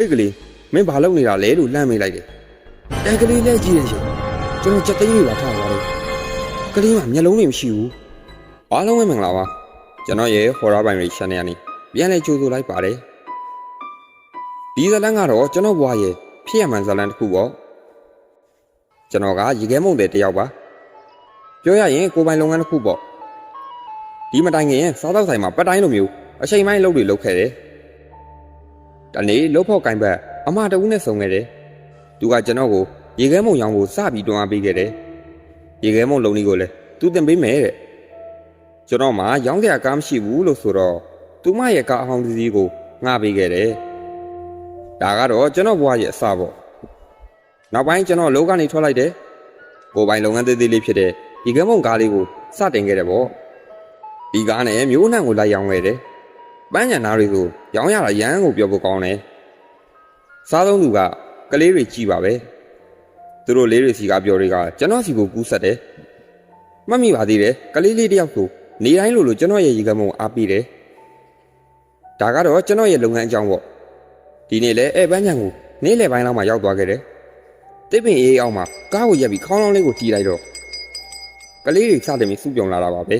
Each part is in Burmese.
ဟေ့ကလေးမင်းဘာလုပ်နေတာလဲလို့လှမ်းမေးလိုက်တယ်အဲကလေးလည်းကြည့်ရရှင်ကျွန်တော်ချက်သိမ်းလေးပါထားပါတော့ကလေးကမျက်လုံးတွေမရှိဘူးအားလုံးပဲမင်္ဂလာပါကျွန်တော်ရဲ့ horror binary channel ကနေပြန်လဲကြိုးဆိုလိုက်ပါတယ်ဒီဇလန်ကတော့ကျွန်တော်ဘွားရဲ့ဖြစ်ရမှန်ဇလန်တစ်ခုပေါ့ကျွန်တော်ကရေခဲမုံတဲ့တယောက်ပါပြောရရင်ကိုယ်ပိုင်လုပ်ငန်းတစ်ခုပေါ့ဒီမတိုင်ခင်စားတော့ဆိုင်မှာပတ်တိုင်းလိုမျိုးအချိန်ပိုင်းလုပ်တွေလုပ်ခဲ့တယ် တနေ့လှုပ်ဖို့ကင်ဘက်အမတဦးနဲ့ဆုံခဲ့တယ်။သူကကျွန်တော်ကိုရေခဲမုံရောင်ကိုစပြီးတွန်းအားပေးခဲ့တယ်။ရေခဲမုံလုံးလေးကိုလည်းသူတင်ပေးမယ်တဲ့။ကျွန်တော်မှရောင်းစရာကားမရှိဘူးလို့ဆိုတော့သူမရဲ့ကားအဟောင်းတစ်စီးကိုငှားပေးခဲ့တယ်။ဒါကတော့ကျွန်တော်ဘွားရဲ့အစပေါ့။နောက်ပိုင်းကျွန်တော်လောကနေထွက်လိုက်တယ်။ကိုယ်ပိုင်လုပ်ငန်းသေးသေးလေးဖြစ်တဲ့ရေခဲမုံကားလေးကိုစတင်ခဲ့တယ်ပေါ့။ဒီကားနဲ့မျိုးနှံကိုလိုက်ရောင်းခဲ့တယ်။ ပန်းညံသားတွေကိုရောင်းရတာရမ်းကိုပြောဖို့ကောင်းတယ်။စားသုံးသူကကလေးတွေကြည်ပါပဲ။သူတို့လေးတွေစီကပြောတွေကကျွန်တော်စီကိုကူးဆက်တယ်။မှတ်မိပါသေးတယ်ကလေးလေးတယောက်ကိုနေတိုင်းလိုလိုကျွန်တော်ရဲ့ရေကမုံအားပေးတယ်။ဒါကတော့ကျွန်တော်ရဲ့လုပ်ငန်းအကြောင်းပေါ့။ဒီနေ့လဲအဲပန်းညံကိုနေ့လယ်ပိုင်းလောက်မှရောက်သွားခဲ့တယ်။တစ်ပင်အေးအောင်မှာကားကိုရက်ပြီးခေါင်းလောင်းလေးကိုတီးလိုက်တော့ကလေးတွေစတယ်ပြီးစုပြုံလာတာပါပဲ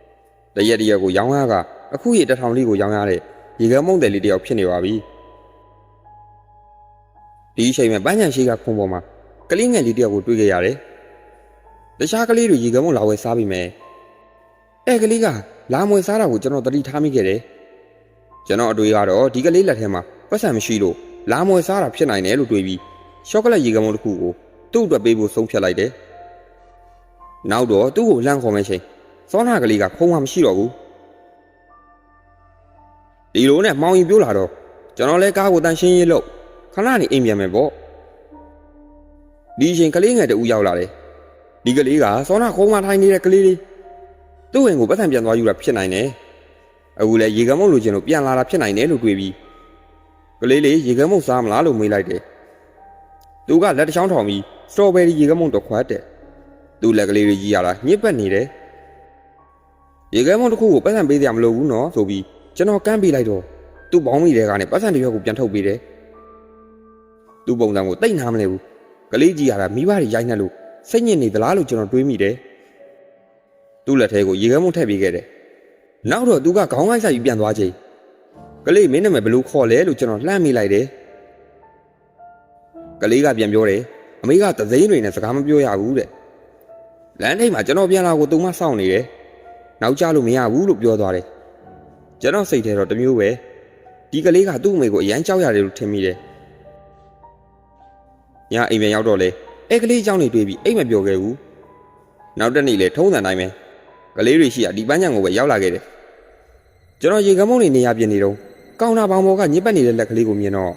။တရက်တရက်ကိုရောင်းရက အခုရေတစ်ထောင်လေးကိုရောင်းရတဲ့ရေခဲမုံတယ်လေးတယောက်ဖြစ်နေပါပြီဒီအချိန်မှာပန်းချန်ရှိကခုံပေါ်မှာကလေးငယ်လေးတယောက်ကိုတွေ့ခဲ့ရတယ်တခြားကလေးတွေရေခဲမုံလာဝဲစားပြီးမယ်အဲကလေးကလာမွေစားတာကိုကျွန်တော်သတိထားမိခဲ့တယ်ကျွန်တော်အတွေ့ကတော့ဒီကလေးလက်ထဲမှာပတ်စံမရှိလို့လာမွေစားတာဖြစ်နိုင်တယ်လို့တွေးပြီးရှော့ကလက်ရေခဲမုံတစ်ခုကိုသူ့အတွက်ပေးဖို့ဆုံးဖြတ်လိုက်တယ်နောက်တော့သူ့ကိုလှမ်းခေါ်မဲ့ချိန်စောနာကလေးကခုံမှမရှိတော့ဘူး ဒီလိုနဲ့မှောင်ရင်ပြိုးလာတော့ကျွန်တော်လဲကားကိုတန်ရှင်းရေးလို့ခဏနေအိမ်ပြန်မယ်ပေါ့ဒီအချိန်ကလေးငယ်တူရောက်လာတယ်ဒီကလေးကစောနာခုံးမထိုင်နေတဲ့ကလေးလေးသူ့ဝင်ကိုပတ်စံပြန်သွားယူတာဖြစ်နိုင်တယ်အခုလဲရေကမုတ်လိုချင်လို့ပြန်လာတာဖြစ်နိုင်တယ်လို့တွေးပြီးကလေးလေးရေကမုတ်စားမလားလို့မေးလိုက်တယ်သူကလက်တစ်ချောင်းထောင်ပြီးစတော်ဘယ်ရီရေကမုတ်တော့ခွတ်တယ်သူ့လက်ကလေးတွေကြီးရတာညှစ်ပတ်နေတယ်ရေကမုတ်တစ်ခုကိုပတ်စံပေးစရာမလိုဘူးနော်ဆိုပြီး ကျွန်တော်ကမ်းပေးလိုက်တော့သူ့ဘောင်းမိတဲ့ကနေပတ်စံတစ်ရွက်ကိုပြန်ထုတ်ပေးတယ်။သူ့ပုံစံကိုတိတ်နာမလဲဘူး။ကလေးကြီးရတာမိဘတွေရိုက်နှက်လို့စိတ်ညစ်နေသလားလို့ကျွန်တော်တွေးမိတယ်။သူ့လက်ထဲကိုရေခဲမုံထည့်ပေးခဲ့တယ်။နောက်တော့သူကခေါင်းကိုက်ဆိုင်ပြီးပြန်သွားချိန်ကလေးမင်းနာမည်ဘယ်လိုခေါ်လဲလို့ကျွန်တော်လှမ်းမိလိုက်တယ်။ကလေးကပြန်ပြောတယ်အမေကသသိန်းတွေနဲ့စကားမပြောရဘူးတဲ့။လမ်းထိပ်မှာကျွန်တော်ပြန်လာကိုသူမစောင့်နေတယ်။နောက်ကျလို့မရဘူးလို့ပြောသွားတယ် ကျွန်တော်စိတ်ထဲတော့တစ်မျိုးပဲဒီကလေးကသူ့အမေကိုအရန်ကြောက်ရတယ်လို့ထင်မိတယ်။ညအိမ်ပြန်ရောက်တော့လေအဲကလေးအကြောင်းတွေတွေးပြီးအိမ်မပြောခဲ့ဘူး။နောက်တစ်နေ့လေထုံးစံတိုင်းပဲကလေးတွေရှိရဒီပန်းချံကိုပဲရောက်လာခဲ့တယ်။ကျွန်တော်ရေကမုံနေနေရပြင်နေတော့ကောင်တာဘောင်ပေါ်ကညစ်ပတ်နေတဲ့လက်ကလေးကိုမြင်တော့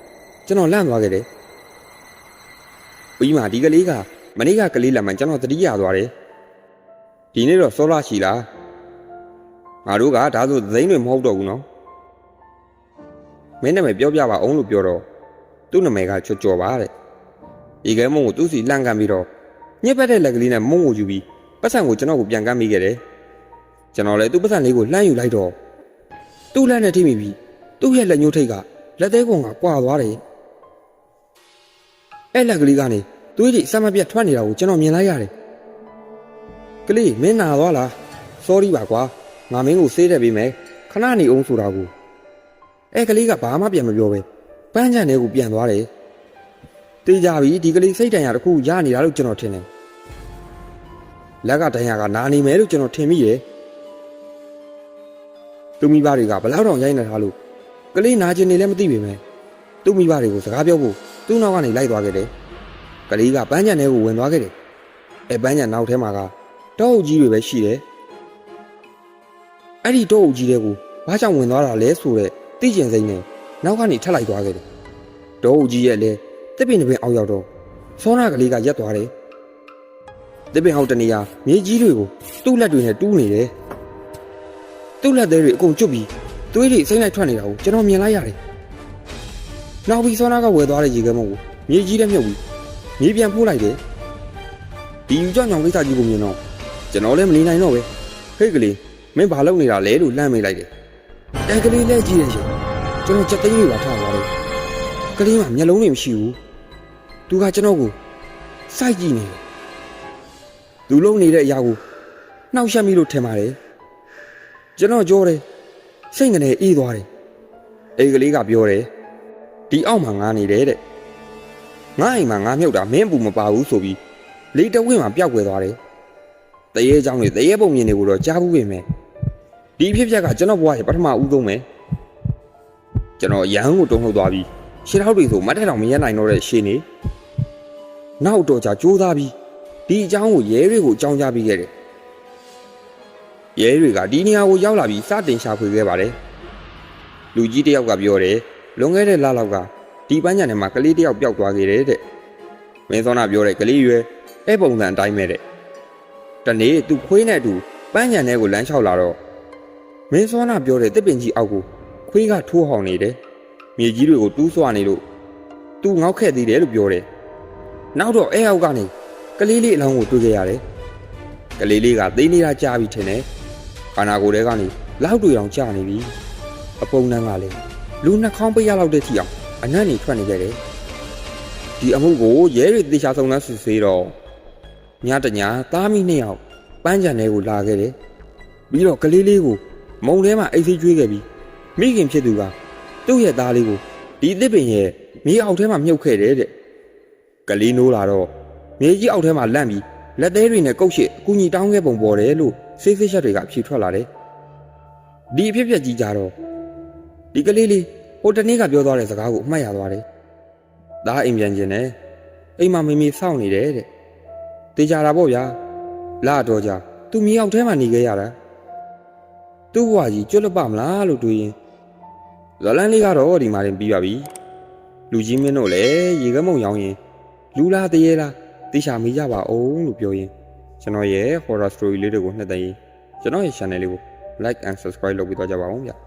ကျွန်တော်လန့်သွားခဲ့တယ်။ပြီးမှဒီကလေးကမနေ့ကကလေးလက်မှန်ကျွန်တော်တတိယသွားတယ်။ဒီနေ့တော့စောလာရှိလား။ ငါတို့ကဒါဆိုသိန်းတွေမဟုတ်တော့ဘူးနော်မင်းနာမည်ပြောပြပါအောင်လို့ပြောတော့သူ့နာမည်ကချော်ချော်ပါတဲ့ဒီကဲမုံကိုသူ့စီလန့်ကန်ပြီးတော့ညက်ပတ်တဲ့လက်ကလေးနဲ့မုံကိုယူပြီးပတ်စံကိုကျွန်တော်ကိုပြန်ကမ်းမိခဲ့တယ်ကျွန်တော်လည်းသူ့ပတ်စံလေးကိုလှမ်းယူလိုက်တော့သူ့လက်နဲ့ထိမိပြီးသူ့ရဲ့လက်ညှိုးထိတ်ကလက်သေးကောင်ကကွာသွားတယ်အဲ့လက်ကလေးကနေသွေးကြီးစမ်းမပြတ်ထွက်နေတာကိုကျွန်တော်မြင်လိုက်ရတယ်ကလေးမင်းနာသွားလား sorry ပါကွာ ငါမင်းကိုဆေးတက်ပေးမယ်ခဏနေအောင်ဆိုတာကိုအဲကလေးကဘာမှပြန်မပြောပဲပန်းချန်ထဲကိုပြန်သွားတယ်တေးကြပြီဒီကလေးစိတ်တန်ရာတစ်ခုရနေတာလို့ကျွန်တော်ထင်တယ်လက်ကတန်ရာကနာနေမယ်လို့ကျွန်တော်ထင်မိတယ်သူမိဘတွေကဘလောက်တောင်ရိုက်နေထားလို့ကလေးနာကျင်နေလည်းမသိပေမဲ့သူမိဘတွေကိုစကားပြောဖို့သူ့နောက်ကနေလိုက်သွားခဲ့တယ်ကလေးကပန်းချန်ထဲကိုဝင်သွားခဲ့တယ်အဲပန်းချန်နောက်ထဲမှာကတောအုပ်ကြီးတွေပဲရှိတယ် အဲ့ဒီတော့အုပ်ကြီးတဲ့ကိုဘာကြောင့်ဝင်သွားတာလဲဆိုတော့သိကျင်စိမ့်နဲ့နောက်ကနေထပ်လိုက်သွားခဲ့တယ်။တော့အုပ်ကြီးရဲ့လဲတစ်ပင်တစ်ပင်အောက်ရောက်တော့စောနာကလေးကရက်သွားတယ်။တစ်ပင်အောက်တနေရာမြေကြီးတွေကိုသူ့လက်တွေနဲ့တူးနေတယ်။သူ့လက်သေးတွေအကုန်ကျွတ်ပြီးသွေးတွေစိမ့်လိုက်ထွက်နေတာကိုကျွန်တော်မြင်လိုက်ရတယ်။နောက်ပြီးစောနာကဝယ်သွားတဲ့ရေခဲမုံကိုမြေကြီးထဲမြုပ်ပြီးမြေပြန်ဖိုးလိုက်တယ်။ဒီယူကြောင်ကြောင်ကိစ္စကြီးကိုမြင်တော့ကျွန်တော်လည်းမနေနိုင်တော့ပဲဟေ့ကလေး မင်းဘာလုပ်နေတာလဲလို့လှမ်းမေးလိုက်တယ်။အဲကလေးလည်းကြည့်ရရှင်။ကျွန်တော်ချက်သိမ်းလေးပါထားပါတော့ ကလေးမှမျက်လုံးတွေမရှိဘူးသူကကျွန်တော်ကိုစိုက်ကြည့်နေတယ်သူလုံနေတဲ့အရာကိုနှောက်ယှက်မိလို့ထင်ပါတယ်ကျွန်တော်ကြောတယ်စိတ်ငနဲ့အေးသွားတယ်အေးကလေးကပြောတယ်ဒီအောက်မှာငားနေတယ်တဲ့ငါအိမ်မှာငါမြုပ်တာမင်းဘူးမပါဘူးဆိုပြီးလေတဝင်းမှာပျောက်ကွယ်သွားတယ်တရေเจ้าတွေတရေပုံမြင်တွေကိုတော့ကြားဘူးပဲမယ် ဒီအဖြစ်အပျက်ကကျွန်တော်ဘဝရဲ့ပထမဦးဆုံးပဲကျွန်တော်ရဟန်းကိုတုံ့ထုတ်သွားပြီးရှင်းထောက်တွေဆိုမတ်တက်တောင်မရက်နိုင်တော့တဲ့ရှင်းနေနောက်တော့ကြာကြိုးစားပြီးဒီအကြောင်းကိုရဲတွေကိုအကြောင်းကြားပြီးခဲ့တယ်ရဲတွေကဒီနေရာကိုရောက်လာပြီးစတင်ရှာဖွေခဲ့ပါတယ်လူကြီးတယောက်ကပြောတယ်လွန်ခဲ့တဲ့လလောက်ကဒီပန်းညံထဲမှာကလေးတယောက်ပျောက်သွားခဲ့တယ်တဲ့မင်းစောနာပြောတဲ့ကလေးရွယ်အဲ့ပုံစံအတိုင်းပဲတဲ့တနေ့သူခွေးနဲ့အတူပန်းညံထဲကိုလမ်းလျှောက်လာတော့ မင်းစောနာပြောတဲ့တစ်ပင်ကြီးအောက်ကိုခွေးကထိုးဟောင်နေတယ်မြေကြီးတွေကိုတူးဆွနေလို့သူငေါက်ခဲ့သေးတယ်လို့ပြောတယ်နောက်တော့အဲ့အောက်ကနေကလေးလေးအလောင်းကိုတွေ့ခဲ့ရတယ်ကလေးလေးကသိနေတာကြားပြီထင်တယ်ခန္ဓာကိုယ်ထဲကနေလောက်တွေ့အောင်ကြာနေပြီအပုံနှန်းကလည်းလူနှာခေါင်းပိတ်ရလောက်တဲ့ထီအောင်အနံ့နေထွက်နေခဲ့တယ်ဒီအမှုကိုရဲတွေတေချာဆုံးလန်းစစ်ဆေးတော့ညတညာသားမိနှစ်ယောက်ပန်းချံထဲကိုလာခဲ့တယ်ပြီးတော့ကလေးလေးကို မုံထဲမှာအိတ်ဆေးကျွေးခဲ့ပြီးမိခင်ဖြစ်သူကသူ့ရဲ့သားလေးကိုဒီအစ်စ်ပင်ရဲ့မြေအောက်ထဲမှာမြုပ်ခဲ့တယ်တဲ့ကလေးနိုးလာတော့မြေကြီးအောက်ထဲမှာလန့်ပြီးလက်သေးတွေနဲ့ကုတ်ရှစ်အကူကြီးတောင်းခဲ့ပုံပေါ်တယ်လို့ဆေးဆေးချက်တွေကဖြေထွက်လာတယ်ဒီအဖြစ်အပျက်ကြီးကြတော့ဒီကလေးလေးဟိုတနေ့ကပြောသွားတဲ့စကားကိုအမှတ်ရသွားတယ်။ဒါအိမ်ပြန်ကျင်တယ်။အိမ်မှာမိမိစောင့်နေတယ်တဲ့။တေချာတာပေါ့ဗျာ။လာတော့ကြသူမြေအောက်ထဲမှာနေခဲ့ရတာ။ သူ့ဘဝကြီးကျွတ်လပ်ပါမလားလို့တွေးရင်ဇလန်းလေးကတော့ဒီမှာတင်ပြီးပါပြီ။လူကြီးမင်းတို့လည်းရေကမုံရောင်းရင်လူလားတရေလားတေချာမေးကြပါအောင်လို့ပြောရင်ကျွန်တော်ရဲ့ horror story လေးတွေကိုနှစ်သိရင်ကျွန်တော်ရဲ့ channel လေးကို like and subscribe လုပ်ပြီးတော့ကြပါအောင်ဗျာ။